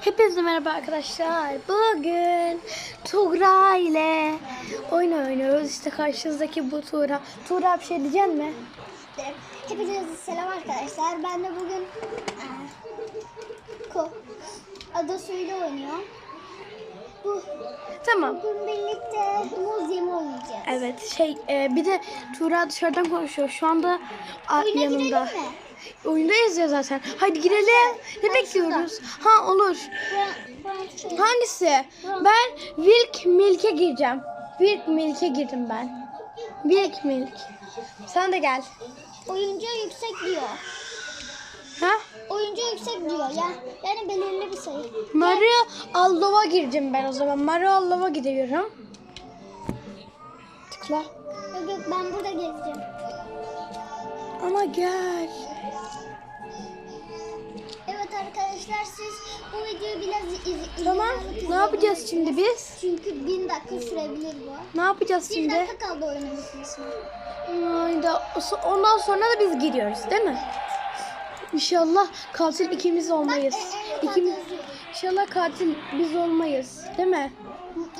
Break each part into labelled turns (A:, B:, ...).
A: Hepinize merhaba arkadaşlar. Bugün Tuğra ile oyun oynuyoruz. İşte karşınızdaki bu Tuğra. Tuğra bir şey diyecek mi?
B: Hepinize selam arkadaşlar. Ben de bugün Ko adasıyla oynuyorum. Bu
A: Tamam.
B: bugün birlikte muz oynayacağız.
A: Evet şey e, bir de Tuğra dışarıdan konuşuyor. Şu anda a,
B: Oyuna
A: yanımda.
B: girelim mi?
A: Oyundayız ya zaten. Hadi girelim. Ne bekliyoruz? Ha olur. Hangisi? Ben Wilk Milk'e gireceğim. Wilk Milk'e girdim ben. Wilk Milk. Sen de gel.
B: oyuncu yüksek diyor.
A: Ha?
B: Oyuncu yüksek diyor. Yani, yani belirli bir sayı.
A: Mario Allov'a gireceğim ben o zaman. Mario Allov'a gidiyorum. Tıkla.
B: Yok yok ben burada gezeceğim.
A: Ama gel.
B: Videoyu biraz iz, iz,
A: Tamam. Ne yapacağız şimdi biz?
B: Çünkü bin dakika sürebilir bu.
A: Ne yapacağız
B: Bir
A: şimdi?
B: dakika kaldı oyunun bitmesine.
A: Hayda. Ondan sonra da biz giriyoruz değil mi? İnşallah katil ikimiz olmayız.
B: Bak, e, e,
A: İkimiz.
B: katil.
A: İnşallah katil biz olmayız. Değil mi?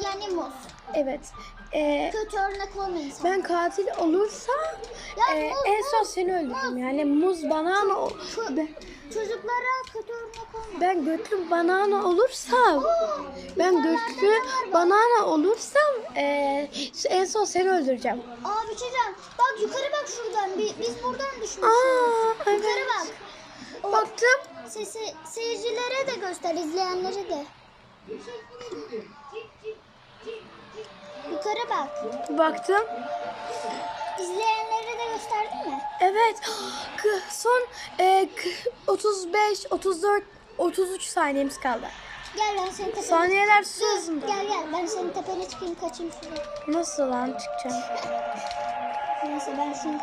B: Yani muz.
A: Evet. Ee,
B: Kötü örnek olmayın sen.
A: ben katil olursam
B: Ya
A: e,
B: muz,
A: en son seni öldürürüm. Yani muz banana o-
B: Ço-
A: ben,
B: Çocuklara kötü örnek olma.
A: ben götlü banana olursam
B: Oo,
A: ben götlü banana olursam e, en son seni öldüreceğim.
B: Aa bir şey. Bak yukarı bak şuradan. Bi- Biz buradan düşmüşüz.
A: Aa,
B: Yukarı
A: evet.
B: bak. O
A: Baktım.
B: sesi seyircilere de göster, izleyenlere de. Yukarı bak.
A: Baktım.
B: İzleyenlere de gösterdin mi?
A: Evet. Son e, k- 35, 34, 33 saniyemiz kaldı.
B: Gel ben senin tepene
A: Saniyeler su hızında.
B: Gel gel ben senin tepene çıkayım kaçayım şuraya.
A: Nasıl lan çıkacağım?
B: Neyse ben şunu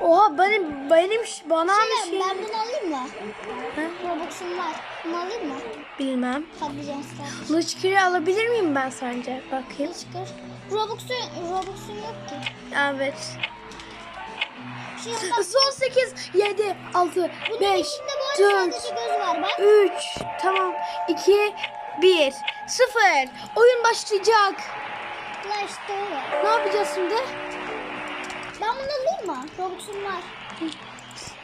A: Oha benim benim bana bir
B: Şey,
A: şey.
B: ben bunu alayım mı?
A: Ha?
B: Robux'um var. Bunu alayım mı?
A: Bilmem.
B: Patlıcan star.
A: Luchkiri alabilir miyim ben sence? Bakayım.
B: Çıkar. Robux'un Robux'un yok ki.
A: Evet.
B: Bak
A: Son 8, 7, 6,
B: bunun
A: 5,
B: içinde bu arada
A: 4,
B: sadece göz var bak.
A: 3, tamam, 2, 1, 0. Oyun başlayacak.
B: Öyle.
A: Ne yapacağız şimdi?
B: Ben bunu alayım mı? Robux'um var.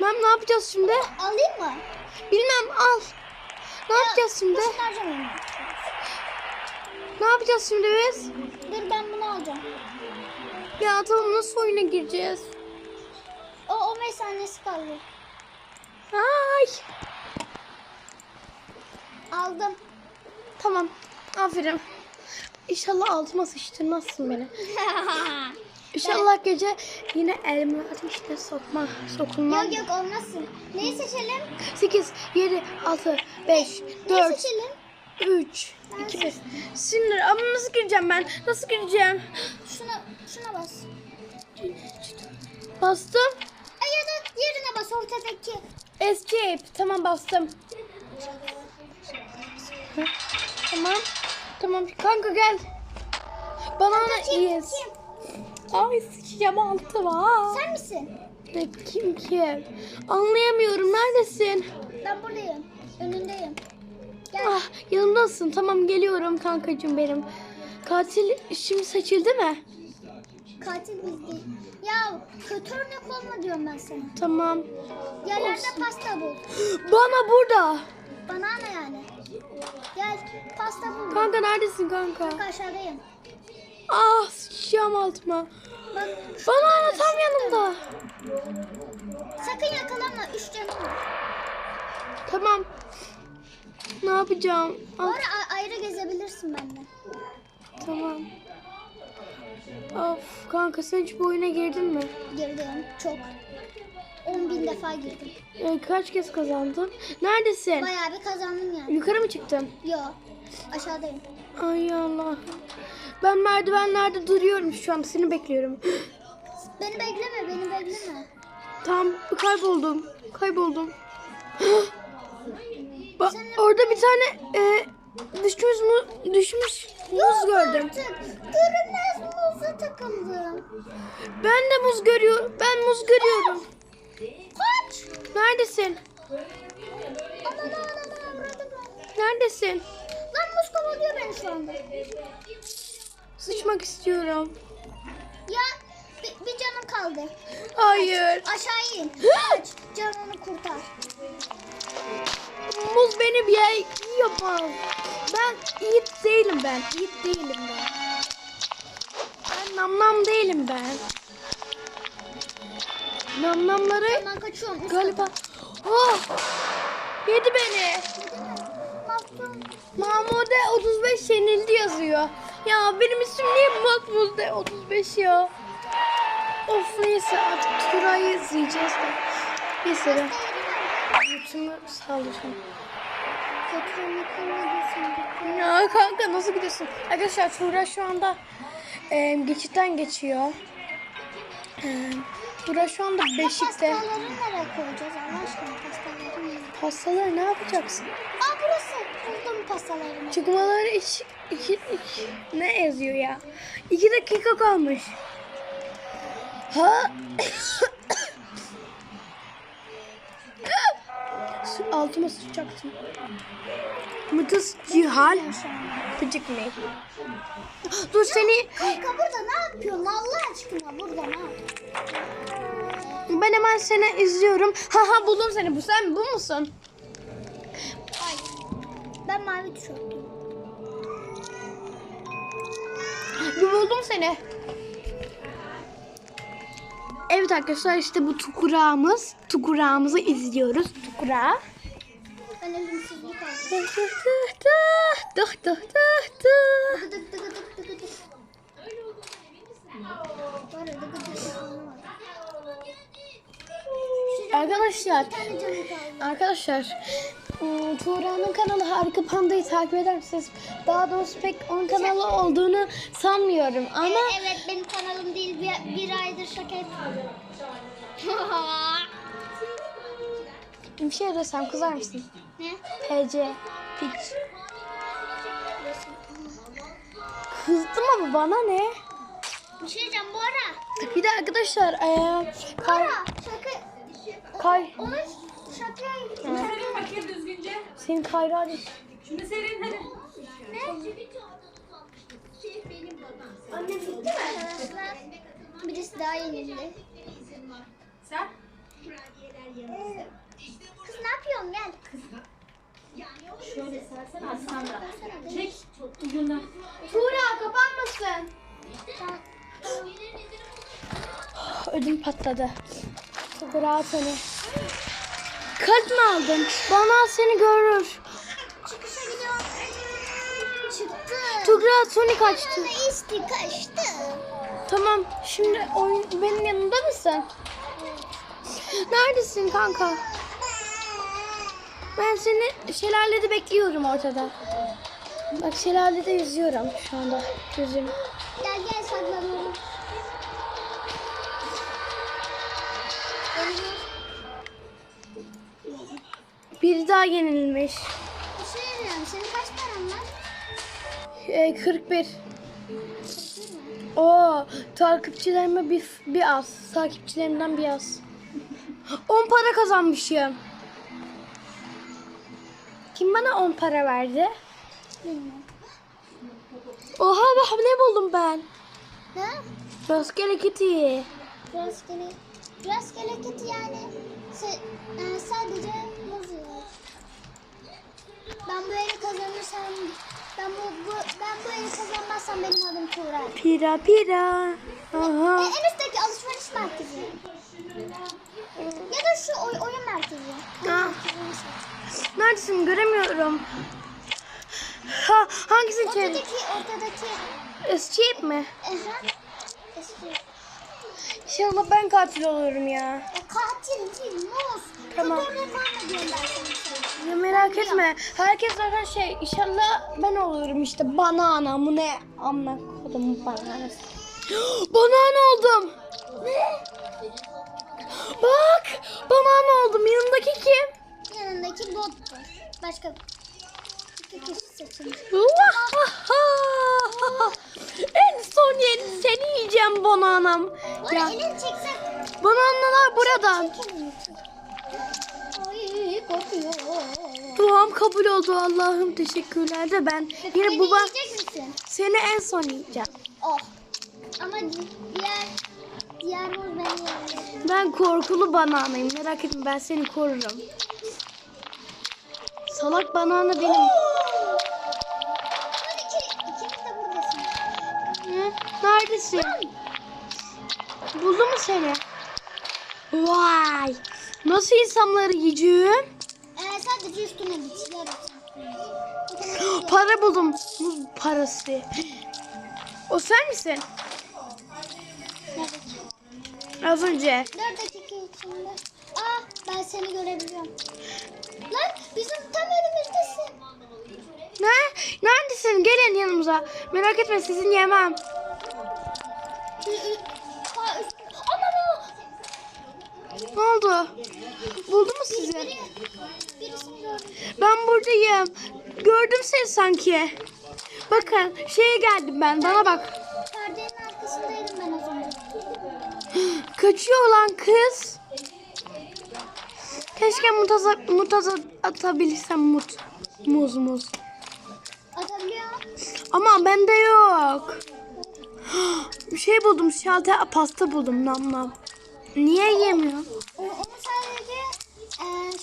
A: Ben ne yapacağız şimdi?
B: Alayım mı?
A: Bilmem al. Ne yapacağız şimdi? Ne yapacağız şimdi biz?
B: Dur ben bunu alacağım.
A: Ya tamam nasıl oyuna gireceğiz?
B: O 15 saniyesi kaldı.
A: Ay.
B: Aldım.
A: Tamam. Aferin. İnşallah altıma sıçtırmazsın beni. İnşallah gece yine elime ateşte sokma, sokulmam.
B: yok yok olmasın. Neyi seçelim?
A: 8, 7, 6, 5,
B: Neyi
A: 4,
B: seçelim?
A: 3, 2, 1. Sinir. Ama nasıl gireceğim ben? Nasıl gireceğim?
B: Şuna, şuna bas.
A: Bastım.
B: Ay ya da yerine bas ortadaki.
A: Escape. Tamam bastım. Tamam. Tamam kanka gel. Banana
B: Kim?
A: iyiyiz.
B: Kim?
A: Ay sıçacağım altıma.
B: Sen misin?
A: Ne kim ki? Anlayamıyorum. Neredesin?
B: Ben buradayım. Önündeyim. Gel.
A: Ah yanımdasın. Tamam geliyorum kankacığım benim. Katil şimdi seçildi mi?
B: Katil biz değil. Ya kötü örnek olma diyorum ben sana.
A: Tamam.
B: Yerlerde pasta bul.
A: Bana burada.
B: Banana yani. Gel pasta bul.
A: Kanka neredesin kanka?
B: Bak aşağıdayım.
A: Ah sıçacağım altıma.
B: Bak
A: Bana tam yanımda.
B: sakın yakalanma. Üç canım var.
A: Tamam. Ne yapacağım?
B: Bu
A: Ah,
B: ara ayrı gezebilirsin benden.
A: tamam. Of kanka sen hiç bu oyuna girdin mi?
B: Girdim. Çok. 10 bin defa girdim.
A: Ee, kaç kez kazandın? Neredesin?
B: Bayağı bir kazandım yani.
A: Yukarı mı çıktın?
B: Yo. Aşağıdayım.
A: Ay Allah. Ben merdivenlerde duruyorum şu an. Seni bekliyorum.
B: Beni bekleme, beni bekleme.
A: Tam kayboldum. Kayboldum. Bak orada bir tane e, düşmüş mu düşmüş muz gördüm.
B: Artık görünmez muza takıldım.
A: Ben de muz görüyorum. Ben muz görüyorum.
B: Kaç.
A: Neredesin?
B: Aman aman aman.
A: Nerede? Neredesin?
B: Lan muz kovalıyor beni şu anda.
A: Sıçmak istiyorum.
B: Ya bir, bir canım kaldı.
A: Hayır.
B: Aşağı in. Aç. Canını kurtar.
A: Muz beni bir yer yapmaz. Ben yiğit değilim ben. Yiğit değilim ben. Ben namnam değilim ben. Namnamları
B: Ben kaçıyorum.
A: Galiba... Oh! Yedi beni. Mahmude 35 yenildi yazıyor. Ya benim ismim niye Mahmude 35 ya? Of neyse artık Turay'ı izleyeceğiz de. Neyse.
B: Kötü kırmızı
A: Ya kanka nasıl gidiyorsun? Arkadaşlar Tuğra şu anda e, geçitten geçiyor. E, Tuğra şu anda Beşik'te.
B: Pastaları nereye koyacağız Allah aşkına pastaları?
A: Pastaları ne yapacaksın?
B: Aa burası. Pastalarını.
A: Çıkmaları iki, iki, iki- ne yazıyor ya? İki dakika kalmış. Ha? Altıma sıçacaktım. Mıtıs cihal gıcık ne? Dur seni
B: Kanka burada ne yapıyorsun Allah aşkına burada ne yapıyorsun?
A: ben hemen seni izliyorum. Ha ha buldum seni. Bu sen bu musun?
B: Ben mavi tişörtlüyüm.
A: Bu buldum seni. Evet arkadaşlar işte bu tukurağımız. Tukurağımızı izliyoruz. Tukura.
B: Ben ölümsüzlük aldım. Ya dıgıdık dıgıdık var.
A: Arkadaşlar. Arkadaşlar ıı, Tuğra'nın kanalı Harika Panda'yı takip eder misiniz? Daha doğrusu pek onun kanalı olduğunu sanmıyorum ama
B: Ee, evet benim kanalım değil bir, bir aydır şaka yapıyorum.
A: bir şey desem kızar mısın?
B: ne?
A: TC Piç Kızdım ama bana ne?
B: Bir şey diyeceğim bu ara.
A: Bir de arkadaşlar kay,
B: Ara şaka.
A: kay,
B: Onu şaka
C: düzgünce.
A: Senin kayra
C: Şimdi serin hadi.
B: Anne bitti mi? Arkadaşlar birisi daha yenildi.
C: Sen?
B: Kız ne yapıyorsun gel.
C: Şöyle sersen Aslan'da. Çek ucundan.
A: Tuğra kapanmasın. Ödüm patladı. Çok rahat seni. Kalp mi aldın? Bana seni görür.
B: Çıkışa gidiyorum. Çıktı.
A: Tuğra Sonic açtı.
B: Sonra isti kaçtı.
A: Tamam şimdi oyun benim yanımda mısın? Neredesin kanka? Ben seni şelalede bekliyorum ortada. Bak şelalede yüzüyorum şu anda. Yüzüm.
B: Gel gel saklanalım.
A: Bir daha yenilmiş.
B: Bir şey diyeceğim. Senin kaç paran var?
A: Ee, 41. Oo, takipçilerime bir, bir az. Takipçilerimden bir az. 10 para kazanmışım. Kim bana 10 para verdi?
B: Bilmiyorum.
A: Oha bak ne buldum ben.
B: Ne?
A: Rastgele kitty.
B: Rastgele. Rastgele kit yani. Se, e, sadece. Ben bu eli kazanırsam ben bu, bu ben bu eli kazanmazsam benim adım Tuğra.
A: Pira pira.
B: E,
A: Aha.
B: en üstteki alışveriş merkezi. Ya da şu oy, oyun merkezi.
A: Ha. Neredesin göremiyorum. Ha hangisini çevir?
B: Ortadaki, ortadaki.
A: Escape mi?
B: Aha. Eski.
A: İnşallah ben katil olurum ya.
B: O katil değil, muz.
A: Tamam.
B: Fotoğrafı ben sana.
A: Ya merak etme. Herkes zaten şey inşallah ben olurum işte banana mı ne? Amına kodum bananası. banana oldum.
B: Ne?
A: Bak banana oldum. Yanındaki kim?
B: Yanındaki bottu. Başka iki kişi seçilmiş.
A: en son yeni seni yiyeceğim bananam.
B: Bu
A: Ya
B: elini çeksek.
A: bananalar buradan.
B: Çek
A: Duam kabul oldu Allah'ım teşekkürler de ben yine baba seni en son yiyeceğim.
B: Oh. Ama di- diğer diğer muz beni yiyecek.
A: Ben korkulu bananayım merak etme ben seni korurum. Salak banana benim. Neredesin? Buldu mu seni? Vay. Nasıl insanları yiyeceğim?
B: Sadece üstüne. Yarın.
A: Para buldum. Muz parası. O sen misin?
B: Evet.
A: Az önce.
B: 4 dakika içinde. Aa ben seni görebiliyorum. Lan bizim tam önümüzdesin.
A: Ne? Neredesin? Gelin yanımıza. Merak etme sizin yemem. Ne oldu? Buldu mu sizi? Ben buradayım. Gördüm seni sanki. Bakın şeye geldim ben. Bana bak.
B: Perdenin arkasındaydım ben az önce.
A: Kaçıyor lan kız. Keşke mutaza, mutaza atabilsem mut. Muz muz.
B: Atabiliyor.
A: Ama bende yok. Bir şey buldum. Şalter pasta buldum nam nam. Niye yemiyor?
B: O, onu sadece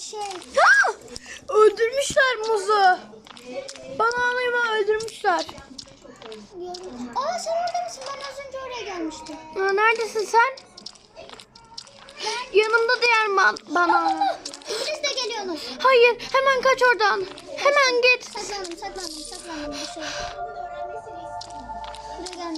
B: şey
A: Ha! Öldürmüşler muzu. Bananayı öldürmüşler.
B: Aa sen orada mısın? Ben az önce oraya gelmiştim.
A: Aa, neredesin sen? Yanımda diğer man banana.
B: İkiniz de geliyorsunuz.
A: Hayır, hemen kaç oradan. Hemen git.
B: Saklandım, saklandım, saklandım. Şey. Buraya.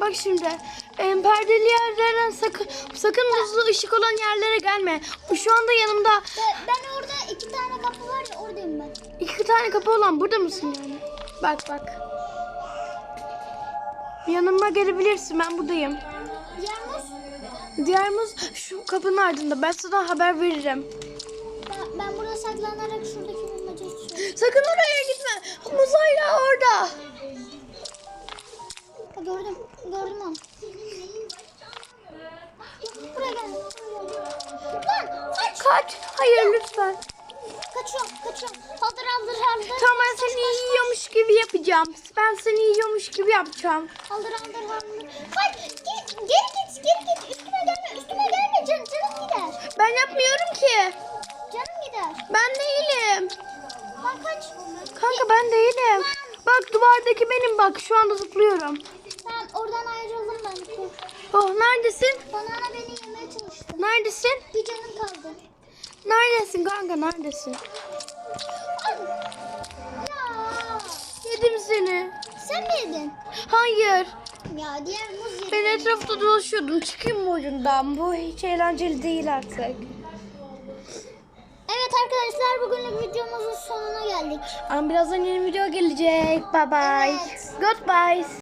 A: Bak şimdi, em, perdeli yerlerden sakın sakın muzlu ışık olan yerlere gelme. Şu anda yanımda
B: Ben, ben orada iki tane kapı var ya oradayım ben.
A: iki tane kapı olan burada mısın yani? Bak bak. Yanıma gelebilirsin, ben buradayım.
B: Yalnız
A: Diğer muz şu kapının ardında. Ben sana haber veririm.
B: ben, ben burada saklanarak şuradaki çözüyorum.
A: Sakın oraya gitme. Muz hala orada.
B: Gördüm, gördüm onu. Kaç.
A: Kaç. Hayır lütfen.
B: Kaçıyorum, kaçıyorum. Haldır haldır haldır.
A: Tamam ben seni yiyormuş gibi yapacağım. Ben seni yiyormuş gibi yapacağım.
B: Haldır haldır haldır. Git, geri git, geri git. Üstüme gelme, üstüme gelme. Can, canım gider.
A: Ben yapmıyorum ki.
B: Canım gider.
A: Ben değilim.
B: Lan kaç.
A: Kanka ben değilim. Bak duvardaki benim bak şu anda zıplıyorum.
B: Ben oradan ayrıldım ben.
A: Oh neredesin?
B: Banana beni yemeye çalıştı.
A: Neredesin?
B: Bir canım kaldı.
A: Neredesin kanka neredesin?
B: Ya.
A: Yedim seni.
B: Sen mi yedin?
A: Hayır.
B: Ya diğer muz yedi.
A: Ben etrafta dolaşıyordum. Çıkayım mı oyundan? Bu hiç eğlenceli değil artık.
B: Evet arkadaşlar bugünlük videomuzun sonuna geldik.
A: Ama birazdan yeni video gelecek. Bye bye.
B: Evet.
A: Goodbye.